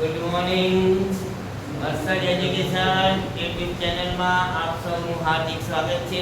Good morning Arshad education YouTube ચેનલમાં આપ સૌનું હાર્દિક સ્વાગત છે.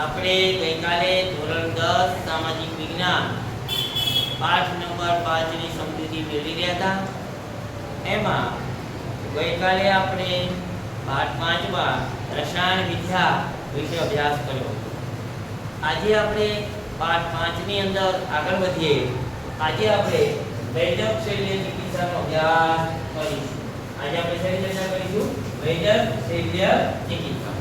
આપણે ગઈકાલે ધોરણ દસ સામાજિક વિજ્ઞાન પાઠ નંબર પાંચની સમજૂતી મેળવી રહ્યા હતા. એમાં ગઈકાલે આપણે પાઠ પાંચમાં રસાયણ વિદ્યા વિશે અભ્યાસ કર્યો. આજે આપણે પાઠ પાંચની અંદર આગળ વધીએ. આજે આપણે વૈદક શૈલ્ય ચિકિત્સાનો અભ્યાસ કરીશું. આજે આપણે શેની ચર્ચા કરીશું? વૈદક શૈલ્ય ચિકિત્સા.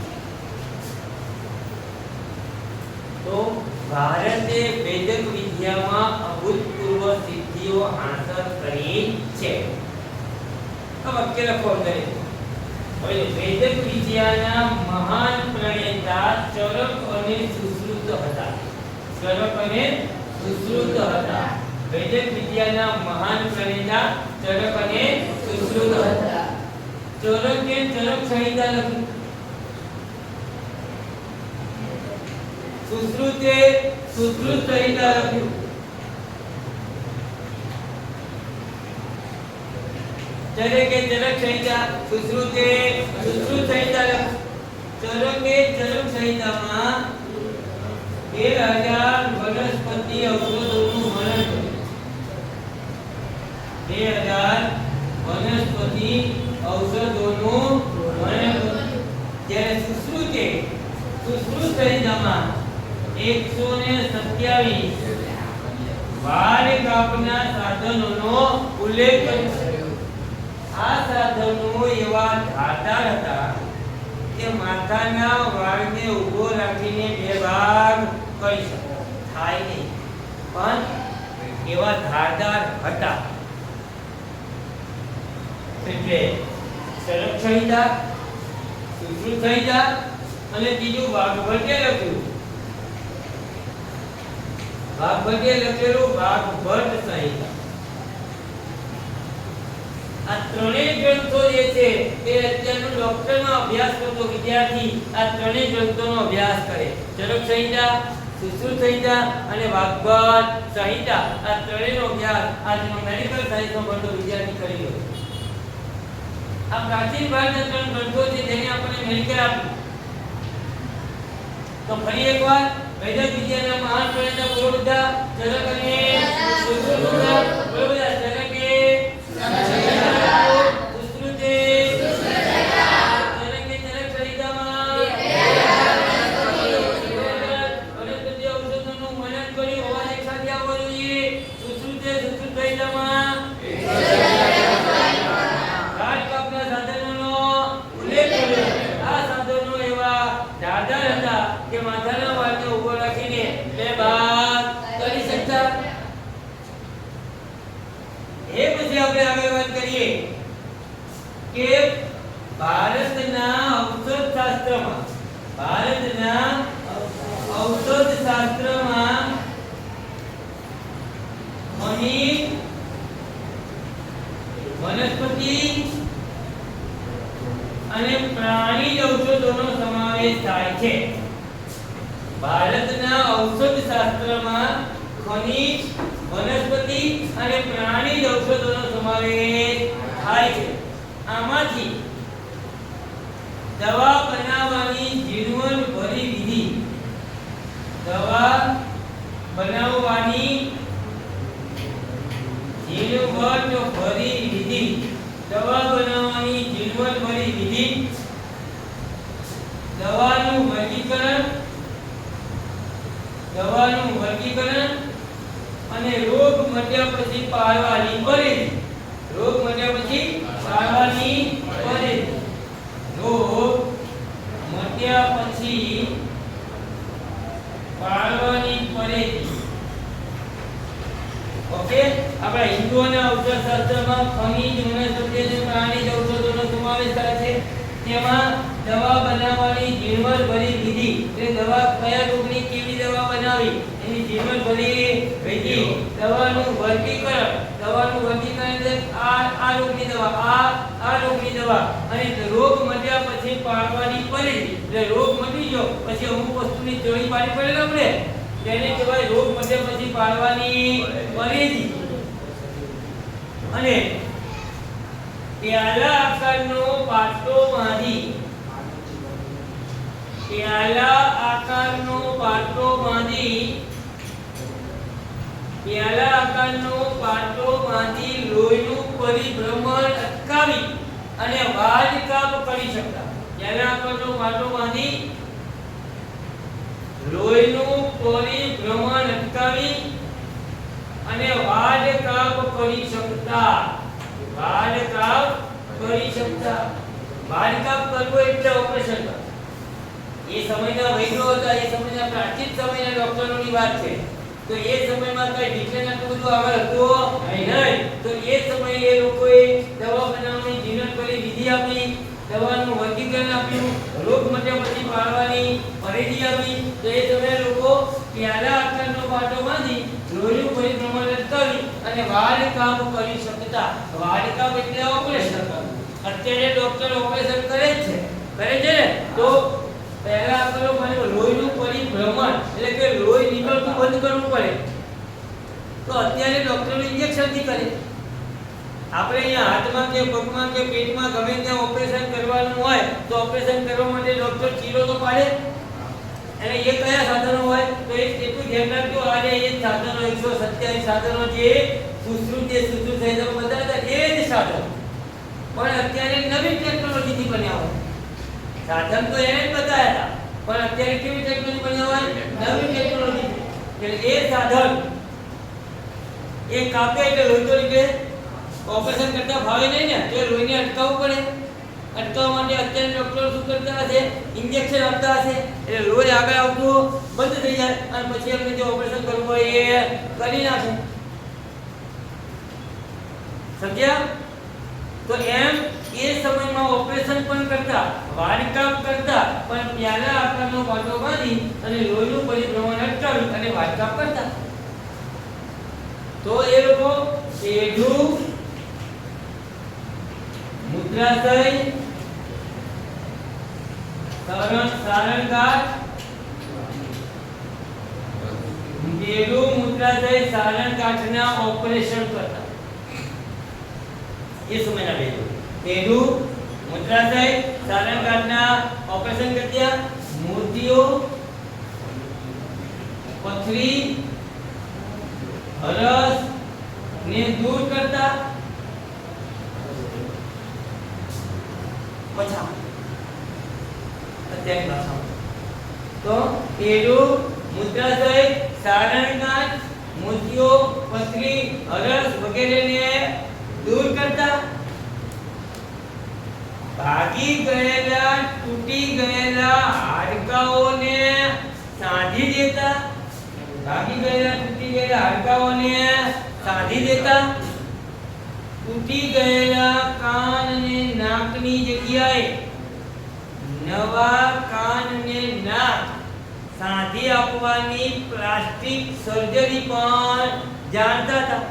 તો ભારતે વૈદક વિદ્યામાં અભૂતપૂર્વ સિદ્ધિઓ હાંસલ કરી છે. તો વાક્ય લખો અંદર. હવે વૈદક વિદ્યાના મહાન પ્રણેતા ચરક અને સુશ્રુત હતા. ચરક અને સુશ્રુત હતા. વૈદક વિદ્યાના મહાન પ્રણેતા ચરક અને સુશ્રુત. હતા ચરકે ચરક સંહિતા લખી સુશ્રુતે સુશ્રુત સંહિતા લખ્યું. ચરકે ચરક સંહિતા સુશ્રુતે સુશ્રુત સંહિતા લખ્યું ચરકે ચરક સંહિતામાં બે હજાર વનસ્પતિ ઔષધોનું 2000 વનસ્પતિ ઔષધોનું જ્યારે સુશ્રુતે, સુશ્રુત શરીરમાં 127 વાર કાપના સાધનોનો ઉલ્લેખ કર્યો. આ સાધનો એવા ધાતાર હતા કે માથાના વાળને ઊભો રાખીને બે ભાગ કરી શકો. થાય નહીં. પણ એવા ધારદાર હતા. એટલે ચરક સંહિતા સુશ્રુત સંહિતા અને ત્રીજું વાઘભટ્ટે લખ્યું વાઘભટ્ટે લખેલું વાઘભટ્ટ સંહિતા આ ત્રણેય ગ્રંથો જે છે, એ અત્યારનો ડોક્ટરનો અભ્યાસ કરતો વિદ્યાર્થી આ ત્રણેય ગ્રંથોનો અભ્યાસ કરે. ચરક સંહિતા સુશ્રુત સંહિતા અને વાગ્ભટ સંહિતા આ ત્રણેયનો અભ્યાસ આજનો મેડિકલ સાયન્સનો ભણતો વિદ્યાર્થી કરી લો. આ પ્રાચીન ભારતના ત્રણ ગ્રંથો છે, જેને આપણે મેડિકલ આપ્યું. તો ફરી એકવાર વૈદિક વિદ્યાના મહાન પ્રણેતા બોલો બધા ચરક અને બોલો બધા ચરકે સુશ્રુતે ચરકે ચરક સંહિતામાં વનસ્પતિ ઔષધોનું વર્ણન કર્યું અવાજ એકસાથે આવવો જોઈએ સુશ્રુતે સુશ્રુત સંહિતામાં ઘાટ કાપના સાધનોનો ઉલ્લેખ કર્યો આ સાધનો એવા ધારદાર હતા કે માથાના વાળને ઊભો રાખીને બે ભાગ કરી શકતા એ પછી આપણે આગળ વાત કરીએ કે ભારતના ઔષધ શાસ્ત્રમાં ભારતના ઔષધ શાસ્ત્રમાં અહીં ખનિજ વનસ્પતિ અને પ્રાણી ઔષધોનો સમાવેશ થાય છે. આમાંથી દવા બનાવવાની ઝીણવટ ભરી વિધિ દવા બનાવવાની ઝીણવટ ભરી વિધિ દવા બનાવવાની ઝીણવટ ભરી વિધિ દવાનું વર્ગીકરણ દવાનું વર્ગીકરણ અને રોગ મટ્યા પછી પાળવાની પરિધિ રોગ મટ્યા પછી પાળવાની પરિધિ રોગ મટ્યા પછી પાળવાની તેમાં દવા બનાવવાની ઝીણવટ ભરી વિધિ. એટલે દવા દવા આ આ રોગની દવા દવા. અને રોગ મટ્યા પછી પાડવાની પરેજી એટલે રોગ મટી ગયો, પછી અમુક વસ્તુની જોડી પાડી પડે આપણે? તેને કહેવાય રોગ પછી પાડવાની પરિધિ. અને પ્યાલા આકારનો પાટો બાંધી. પ્યાલા આકારનો પાટો બાંધી. પ્યાલા આકારનો પાટો બાંધી લોહીનું પરિભ્રમણ અટકાવી અને વાજ કાપ કરી શકતા. પ્યાલા આકારનો પાટો બાંધી લોહીનું પરિભ્રમણ અટકાવી અને વાડ કાપ કરી શકતા? વાડ કરી શકતા. વાડ કરવો એટલે ઓપરેશન. એ સમયના વૈદ્યો હતા, એ સમયના પ્રાચીન સમયના ડોક્ટરોની વાત છે. તો એ સમયમાં કઈ વિજ્ઞાન આટલું બધું આગળ હતું નહીં. તો એ સમયે એ લોકોએ દવા બનાવવાની જીવન કરી વિધિ આપી. દવાનું વર્ગીકરણ આપ્યું. રોગ પછી પાડવાની પરેજી આપી. તો એ તમે લોકો પ્યારા આકારનો પાટો બાંધી લોહીનું પરિભ્રમણ કરી અને વાળ કાપ કરી શકતા. વાળ કાપ એટલે ઓપરેશન કરવું. અત્યારે ડોક્ટર ઓપરેશન કરે છે. કરે છે ને? તો પહેલા આપણો મને લોહીનું પરિભ્રમણ, એટલે કે લોહી નીકળતું બંધ કરવું પડે. તો અત્યારે ડોક્ટરનું ઇન્જેક્શનથી કરે. આપણે અહીંયા હાથમાં કે પગમાં કે પેટમાં ગમે ત્યાં ઓપરેશન કરવાનું હોય, તો ઓપરેશન કરવા માટે ડોક્ટર ચીરો તો પાડે. અને એ કયા સાધનો હોય, તો એ એટલું ધ્યાન રાખજો. આજે એ જ સાધનો 127 સાધનો જે સુશ્રુત જે સુશ્રુત તમે બધા હતા એ જ સાધનો. પણ અત્યારે નવી ટેકનોલોજીથી બન્યા હોય. સાધન તો એને જ બતાવ્યા હતા. પણ અત્યારે કેવી ટેકનોલોજી બન્યા હોય? નવી ટેકનોલોજી. એટલે એ સાધન. એ કાપે એટલે લોહી તો નીકળે ઓપરેશન કરતા ભાવે નહીં ને, તો લોહીને અટકાવવું પડે. અટકાવવા માટે અત્યારે ડોક્ટરો શું કરતા હશે? ઇન્જેક્શન આપતા હશે. એટલે લોહી આગળ આવતું બંધ થઈ જાય અને પછી એમને જે ઓપરેશન કરવું હોય એ કરી નાખે. સમજ્યા? તો એમ એ સમયમાં ઓપરેશન પણ કરતા વાડકામ કરતા, પણ પ્યાલા આકારનો વાટો બાંધી અને લોહીનું પરિભ્રમણ અટકાવી અને વાડકામ કરતા. તો એ લોકો પેઢું મુદ્રાશય સરણ સારણગાટ પેઢું મુદ્રાશય સારણગાંઠના ઓપરેશન કરતા એ સમયના વેદો પેઢું મુદ્રાશય સારણગાંઠના ઓપરેશન કરતા મૂર્તિઓ પથરી હરસ ને દૂર કરતા પછા અત્યારની ભાષામાં. તો પેલું મૂત્રાશય સારણગાંઠ મોતિયો પથરી, હરસ વગેરેને દૂર કરતા. ભાગી ગયેલા, તૂટી ગયેલા હાડકાઓને સાંધી દેતા. ભાગી ગયેલા, તૂટી ગયેલા હાડકાઓને સાંધી દેતા. તૂટી ગયેલા કાન અને નાકની જગ્યાએ નવા કાન અને નાક સાધી આપવાની પ્લાસ્ટિક સર્જરી પણ જાણતા હતા.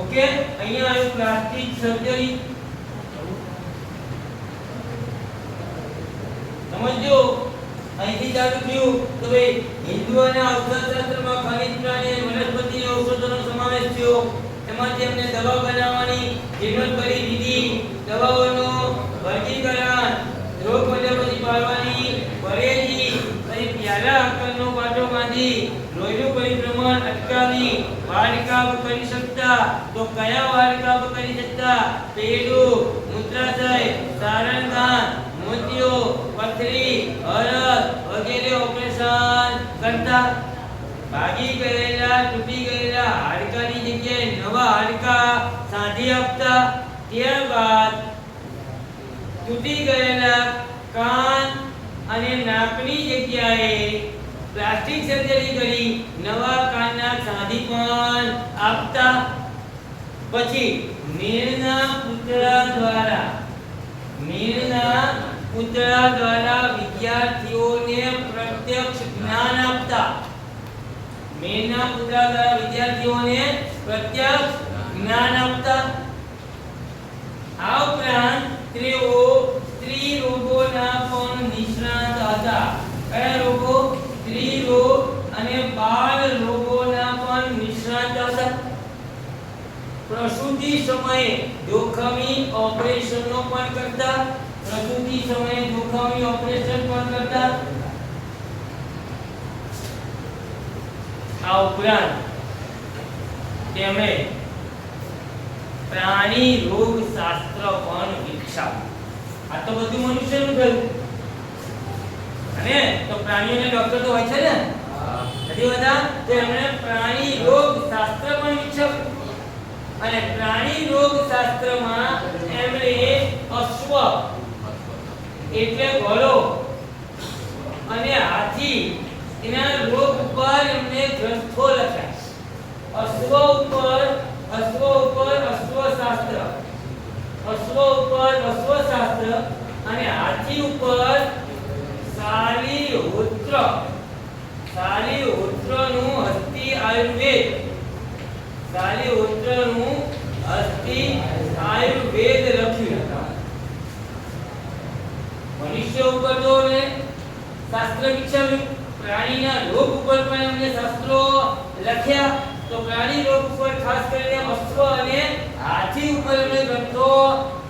ઓકે, અહીંયા આવ્યું પ્લાસ્ટિક સર્જરી. સમજો અહીંથી ચાલુ થયું. તો ભાઈ હિન્દુઓના ઔષધશાસ્ત્રમાં ખનિજ પ્રાણી અને વનસ્પતિ ઔષધોનો સમાવેશ થયો. એમાંથી એમને દવા બનાવવાની જીવનભરી દીધી, દવાઓનો વર્ગીકરણ, રોગ માટે પાડવાની પરેજી અને પ્યારા આકારનો પાટો બાંધી લોહીનું પરિભ્રમણ અટકાવી વાડકાપ કરી શકતા, તો કયા વાડકાપ કરી શકતા? પેડું, મૂત્રાશય, સારણગાન મોતિયો પથરી હરસ વગેરે ઓપરેશન કરતા. ભાગી ગયેલા, તૂટી ગયેલા હાડકા સાંધી આપતા ત્યારબાદ તૂટી ગયેલા કાન અને નાકની જગ્યાએ પ્લાસ્ટિક સર્જરી કરી નવા કાનના સાંધી પણ આપતા પછી મીરના પુતળા દ્વારા મીરના પુતળા દ્વારા વિદ્યાર્થીઓને પ્રત્યક્ષ જ્ઞાન આપતા મીણના પુતળા દ્વારા વિદ્યાર્થીઓને પ્રત્યક્ષ જ્ઞાન આપતા. આ ઉપરાંત તેઓ સ્ત્રી રોગોના પણ નિષ્ણાત હતા. કયા રોગો? સ્ત્રી રોગ અને બાળ રોગોના પણ નિષ્ણાત હતા. પ્રસૂતિ સમયે જોખમી ઓપરેશનો પણ કરતા. પ્રસૂતિ સમયે જોખમી ઓપરેશન પણ કરતા. આ ઉપરાંત તેમણે પ્રાણી રોગ શાસ્ત્ર પણ વિકસાવ્યું આ તો બધું મનુષ્યનું થયું. અને તો પ્રાણીઓને ડોક્ટર તો હોય છે ને? નથી બધા તો એમણે પ્રાણી રોગ શાસ્ત્ર પણ વિકસાવ્યું. અને પ્રાણી રોગ શાસ્ત્રમાં એમણે અશ્વ એટલે ઘોડો અને હાથી એના રોગ ઉપર એમને ગ્રંથો લખ્યા. અશ્વ ઉપર અશ્વ ઉપર અશ્વશાસ્ત્ર. અશ્વ ઉપર અશ્વશાસ્ત્ર અને હાથી ઉપર શાલીહોત્ર. શાલીહોત્રનું હસ્તિ આયુર્વેદ. શાલીહોત્રનું હસ્તિ આયુર્વેદ લખ્યું મનુષ્ય ઉપર તો શાસ્ત્ર વિકસાવ્યું. પ્રાણીના રોગ ઉપર પણ એમને શાસ્ત્રો લખ્યા. તો પ્રાણી રોગ ઉપર ખાસ કરીને અશ્વ અને હાથી ઉપર એમણે ગ્રંથો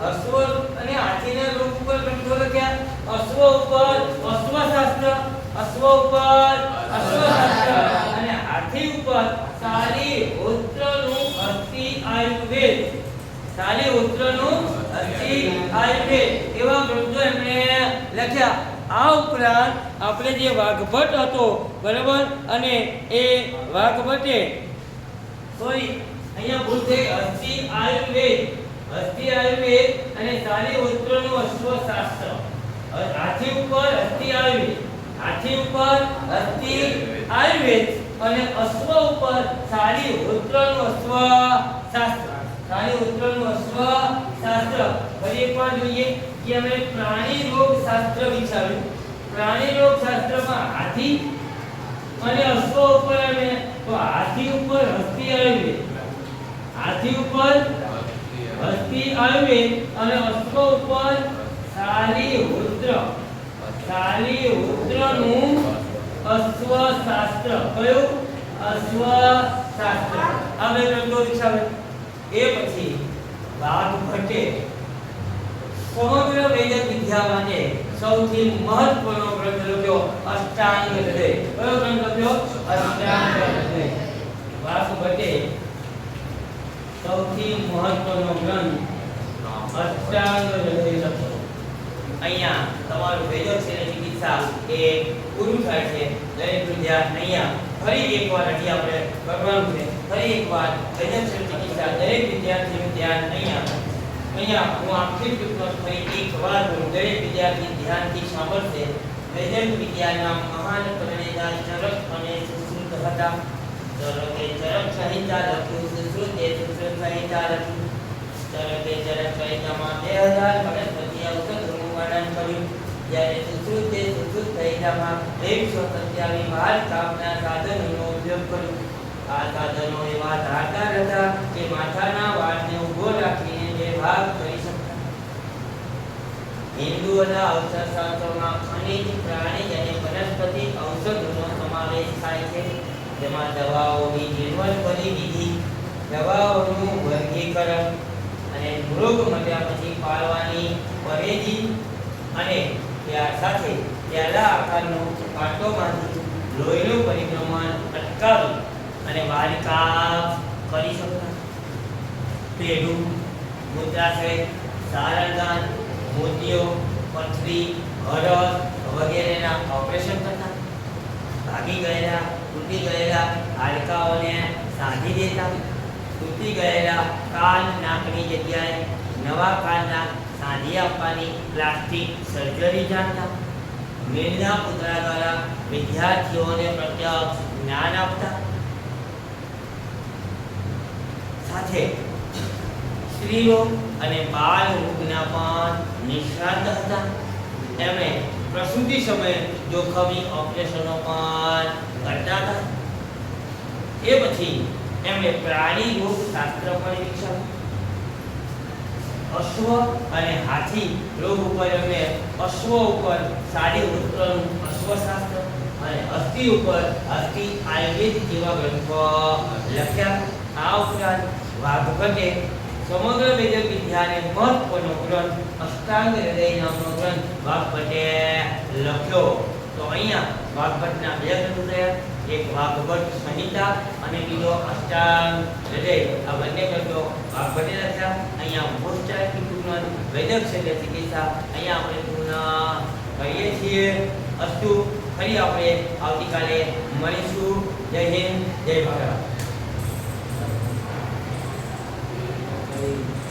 અશ્વ અને હાથીના રોગ ઉપર ગ્રંથો લખ્યા. અશ્વ ઉપર અશ્વશાસ્ત્ર અશ્વ ઉપર અશ્વશાસ્ત્ર અને હાથી ઉપર સારી હોત્રનું અસ્થિ આયુર્વેદ. સારી હોત્રનું અસ્થિ આયુર્વેદ. એવા ગ્રંથો એમણે લખ્યા. આ ઉપરાંત આપણે જે વાઘભટ હતો, બરાબર? અને એ વાઘભટે સોરી, અહીંયા ભૂલ થઈ. અસ્થિ આયુર્વેદ. અસ્થિ આયુર્વેદ અને સારી ઉત્તરનું અશ્વશાસ્ત્ર. હાથી ઉપર અસ્થિ આયુર્વેદ. હાથી ઉપર અસ્થિ આયુર્વેદ. અને અશ્વ ઉપર સારી ઉત્તરનું અશ્વ શાસ્ત્ર સારી ઉત્તરનું અશ્વ શાસ્ત્ર ફરી એકવાર જોઈએ. કે અમે પ્રાણી રોગ શાસ્ત્ર વિકસાવ્યું પ્રાણી રોગ શાસ્ત્રમાં હાથી અને અશ્વ ઉપર અમે તો હાથી ઉપર હસ્તી આયુર્વેદ હાથી ઉપર હસ્તી આયુર્વેદ અને અશ્વ ઉપર શાલીહોત્ર શાલીહોત્રનું અશ્વ શાસ્ત્ર કયું? અશ્વ શાસ્ત્ર આ બે ગ્રંથો એ પછી વાઘ ભટ્ટે સમગ્ર વૈદિક વિદ્યા માટે સૌથી મહત્વનો ગ્રંથ લખ્યો અષ્ટાંગ હૃદય. કયો ગ્રંથ લખ્યો? અષ્ટાંગ હૃદય. વાઘ ભટ્ટે સૌથી મહત્વનો ગ્રંથ અષ્ટાંગ હૃદય લખ્યો અહીંયા તમારું વેદો છે ચિકિત્સા એ પૂરું થાય છે. દરેક વિદ્યાર્થી અહીંયા ફરી એકવાર હજી આપણે કરવાનું છે ફરી એકવાર વેદન ચિકિત્સા દરેક વિદ્યાર્થીનું ધ્યાન અહીંયા અહીંયા હું આખી ટૂંકમાં ફરી એકવાર બોલું દરેક વિદ્યાર્થી ધ્યાનથી સાંભળશે. વેદન વિદ્યાના મહાન પ્રણેતા ચરક અને સુશ્રુત હતા. ચરકે ચરક સંહિતા લખ્યું સુશ્રુતે સુશ્રુત સંહિતા લખ્યું. ચરકે ચરક સંહિતામાં બે હજાર વનસ્પતિ ઔષધોનું વર્ણન કર્યું. જ્યારે સુશ્રુતે સુશ્રુત સંહિતામાં એકસો સત્યાવીસ બાર કાપના સાધનોનો ઉપયોગ કર્યો. આ સાધનો એવા ધારદાર હતા કે માથાના વાળને ઊભો રાખીને બે કરી શકતા હિન્દુઓના ઔષધશાસ્ત્રોમાં ખનિજ, પ્રાણી અને વનસ્પતિ ઔષધોનો સમાવેશ થાય છે, જેમાં દવાઓની જીવનભરી વિધિ, દવાઓનું વર્ગીકરણ અને રોગ મટ્યા પછી પાળવાની પરેજી અને ત્યાર સાથે પ્યાલા આકારનો કાંટોમાંથી લોહીનું પરિભ્રમણ અટકાવી અને વારકા કરી શકતા પેડું મૂત્રાશય સારંગાન મોતિયો પથરી હરસ વગેરેના ઓપરેશન કરતા. ભાગી ગયેલા, તૂટી ગયેલા હાડકાઓને સાધી દેતા. તૂટી ગયેલા કાન નાકની જગ્યાએ નવા કાનના સાધી આપવાની પ્લાસ્ટિક સર્જરી જાણતા. મેળના પુતળા દ્વારા વિદ્યાર્થીઓને પ્રત્યક્ષ જ્ઞાન આપતા. સાથે સ્ત્રીરોગ અને બાળ રોગના પણ નિષ્ણાત હતા. તેમણે પ્રસૂતિ સમયે જોખમી ઓપરેશનો પણ કરતા હતા. એ પછી એમણે પ્રાણી રોગ શાસ્ત્ર પણ વિકસાવ્યું. અશ્વ અને હાથી રોગ ઉપર એમણે અશ્વ ઉપર સારી ઉત્તરનું અશ્વશાસ્ત્ર અને અસ્થિ ઉપર અસ્થિ આયુર્વેદ જેવા ગ્રંથો લખ્યા. આ ઉપરાંત વાઘભટ્ટે સમગ્ર વેદક વિદ્યાને મહત્વનો ગ્રંથ, અષ્ટાંગ હૃદય નામનો ગ્રંથ વાઘભટ્ટે લખ્યો. તો અહીંયા વાઘભટ્ટના બે ગ્રંથ થયા એક વાઘભટ્ટ સંહિતા અને બીજો અષ્ટાંગ હૃદય. આ બંને ગ્રંથો વાઘભટ્ટે લખ્યા. અહીંયા મોસ્ટ પૂર્ણ વૈદક છે ચિકિત્સા. અહીંયા આપણે પૂર્ણ કરીએ છીએ. અસ્તુ, ફરી આપણે આવતીકાલે મળીશું. જય હિન્દ, જય ભારત.